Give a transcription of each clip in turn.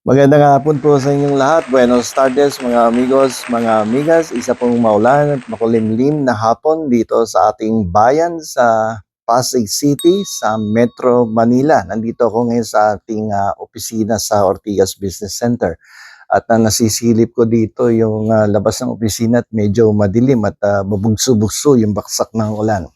Magandang hapon po sa inyong lahat. Buenos tardes mga amigos, mga amigas. Isa pong maulan at makulimlim na hapon dito sa ating bayan sa Pasig City sa Metro Manila. Nandito ako ngayon sa ating ah, opisina sa Ortigas Business Center. At na nasisilip ko dito yung ah, labas ng opisina at medyo madilim at ah, mabugso-bugso yung baksak ng ulan.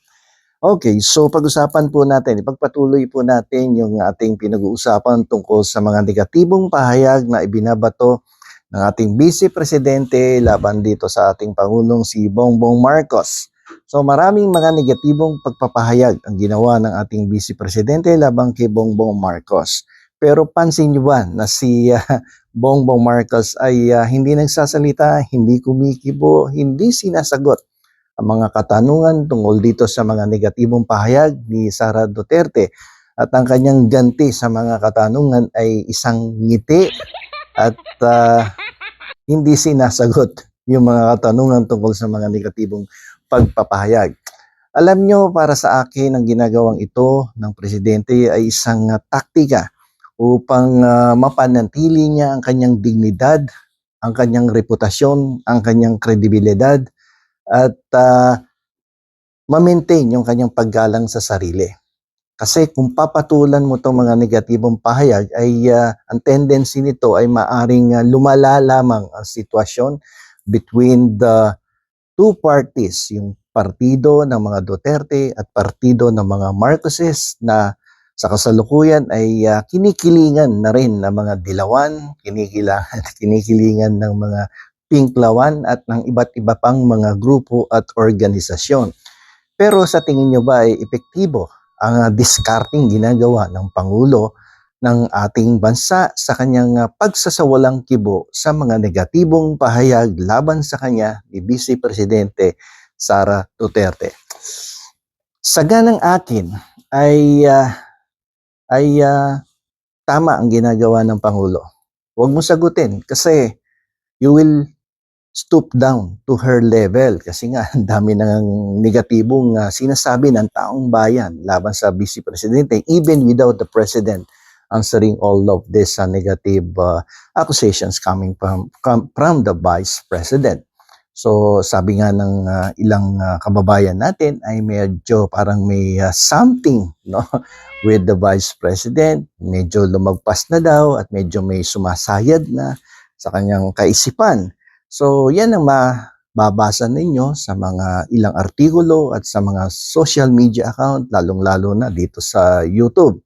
Okay, so pag-usapan po natin, ipagpatuloy po natin yung ating pinag-uusapan tungkol sa mga negatibong pahayag na ibinabato ng ating Vice Presidente laban dito sa ating Pangulong si Bongbong Marcos. So maraming mga negatibong pagpapahayag ang ginawa ng ating Vice Presidente laban kay Bongbong Marcos. Pero pansin niyo ba na si ah, Bongbong Marcos ay ah, hindi nagsasalita, hindi kumikibo, hindi sinasagot ang mga katanungan tungkol dito sa mga negatibong pahayag ni Sara Duterte at ang kanyang ganti sa mga katanungan ay isang ngiti at ah, hindi sinasagot yung mga katanungan tungkol sa mga negatibong pagpapahayag. Alam nyo, para sa akin, ang ginagawang ito ng presidente ay isang ah, taktika upang ah, mapanatili niya ang kanyang dignidad, ang kanyang reputasyon, ang kanyang kredibilidad, at ah, ma-maintain yung kanyang paggalang sa sarili. Kasi kung papatulan mo itong mga negatibong pahayag, ay ah, ang tendency nito ay maaring ah, lumala lamang ang sitwasyon between the two parties, yung partido ng mga Duterte at partido ng mga Marcoses na sa kasalukuyan ay ah, kinikilingan na rin ng mga dilawan, kinikilangan, kinikilingan ng mga pinklawan at ng iba't iba pang mga grupo at organisasyon. Pero sa tingin nyo ba ay epektibo ang ah, discarding ginagawa ng Pangulo ng ating bansa sa kanyang ah, pagsasawalang kibo sa mga negatibong pahayag laban sa kanya ni Vice Presidente Sara Duterte. Sa ganang akin ay ah, ay ah, tama ang ginagawa ng Pangulo. Huwag mo sagutin kasi you will stoop down to her level kasi nga ang dami ng negatibong ah, sinasabi ng taong bayan laban sa Vice Presidente even without the President answering all of this uh, negative uh, accusations coming from, from from the Vice President. So sabi nga ng uh, ilang uh, kababayan natin ay medyo parang may uh, something no with the Vice President, medyo lumagpas na daw at medyo may sumasayad na sa kanyang kaisipan. So yan ang mababasa ninyo sa mga ilang artikulo at sa mga social media account, lalong-lalo na dito sa YouTube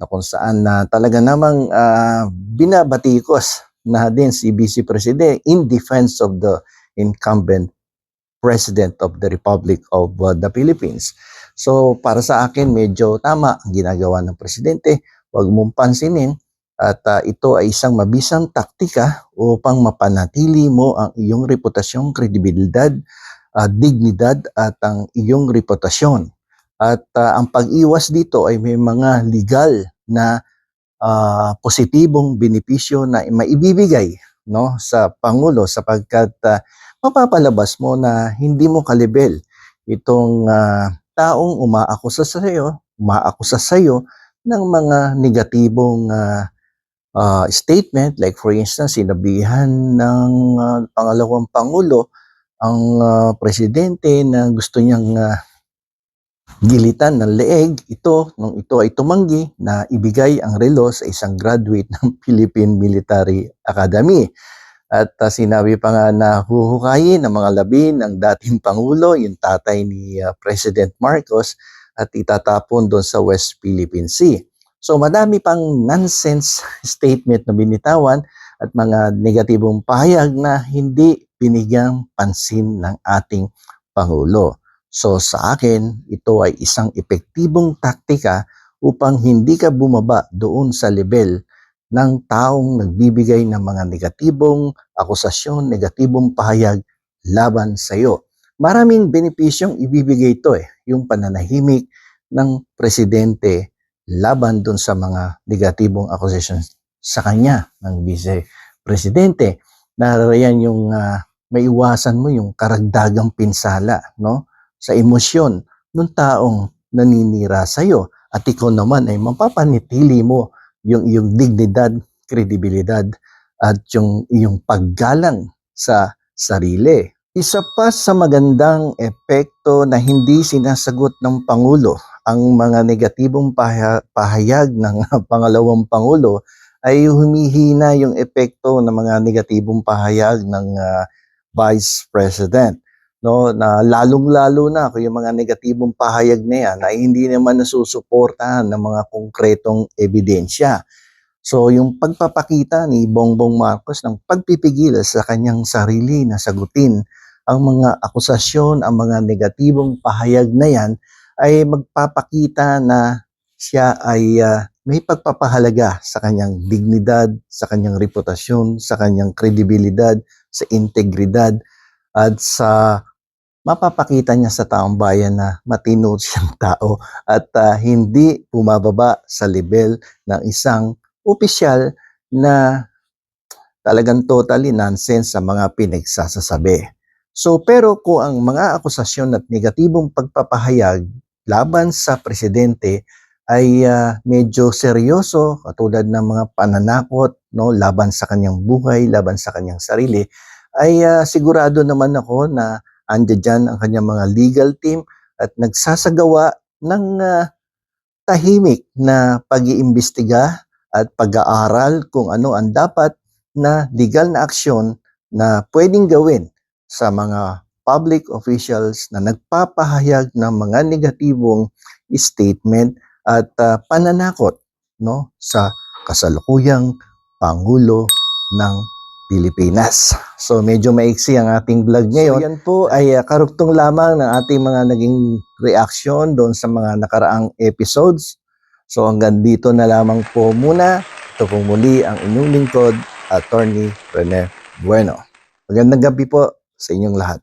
na kung saan na talaga namang ah, binabatikos na din si Vice President in defense of the incumbent President of the Republic of uh, the Philippines. So para sa akin medyo tama ang ginagawa ng presidente. Huwag mong pansinin at ah, ito ay isang mabisang taktika upang mapanatili mo ang iyong reputasyon, kredibilidad, ah, dignidad at ang iyong reputasyon. At ah, ang pag-iwas dito ay may mga legal na ah, positibong benepisyo na maibibigay no sa pangulo sapagkat ah, mapapalabas mo na hindi mo kalibel itong ah, taong umaakusa sa iyo, umaakusa sa iyo ng mga negatibong ah, ah, statement like for instance sinabihan ng ah, pangalawang pangulo ang ah, presidente na gusto niyang ah, gilitan ng leeg ito nung ito ay tumanggi na ibigay ang relo sa isang graduate ng Philippine Military Academy. At ah, sinabi pa nga na huhukayin ng mga labi ng dating Pangulo, yung tatay ni ah, President Marcos, at itatapon doon sa West Philippine Sea. So madami pang nonsense statement na binitawan at mga negatibong pahayag na hindi binigyang pansin ng ating Pangulo. So sa akin, ito ay isang epektibong taktika upang hindi ka bumaba doon sa level ng taong nagbibigay ng mga negatibong akusasyon, negatibong pahayag laban sa iyo. Maraming benepisyong ibibigay ito eh, yung pananahimik ng presidente laban doon sa mga negatibong accusations sa kanya ng vice presidente. Nararayan yung uh, maiwasan mo yung karagdagang pinsala no sa emosyon ng taong naninira sa iyo at ikaw naman ay mapapanitili mo yung iyong dignidad, kredibilidad at yung iyong paggalang sa sarili. Isa pa sa magandang epekto na hindi sinasagot ng Pangulo ang mga negatibong pahaya- pahayag ng pangalawang Pangulo ay humihina yung epekto ng mga negatibong pahayag ng ah, Vice President. No, na lalong-lalo na kung yung mga negatibong pahayag na yan ay hindi naman nasusuportahan ng mga konkretong ebidensya. So yung pagpapakita ni Bongbong Marcos ng pagpipigil sa kanyang sarili na sagutin ang mga akusasyon, ang mga negatibong pahayag na yan ay magpapakita na siya ay ah, may pagpapahalaga sa kanyang dignidad, sa kanyang reputasyon, sa kanyang kredibilidad, sa integridad at sa mapapakita niya sa taong bayan na matino siyang tao at ah, hindi bumababa sa level ng isang opisyal na talagang totally nonsense sa mga pinagsasasabi. So pero kung ang mga akusasyon at negatibong pagpapahayag laban sa presidente ay ah, medyo seryoso katulad ng mga pananakot no laban sa kanyang buhay, laban sa kanyang sarili ay ah, sigurado naman ako na andyan dyan ang kanyang mga legal team at nagsasagawa ng ah, tahimik na pag-iimbestiga at pag-aaral kung ano ang dapat na legal na aksyon na pwedeng gawin sa mga public officials na nagpapahayag ng mga negatibong statement at ah, pananakot no sa kasalukuyang pangulo ng Pilipinas. So medyo maiksi ang ating vlog ngayon. So yan po ay uh, karugtong lamang ng ating mga naging reaction doon sa mga nakaraang episodes. So hanggang dito na lamang po muna. Ito pong muli ang inyong lingkod, Attorney Rene Bueno. Magandang gabi po sa inyong lahat.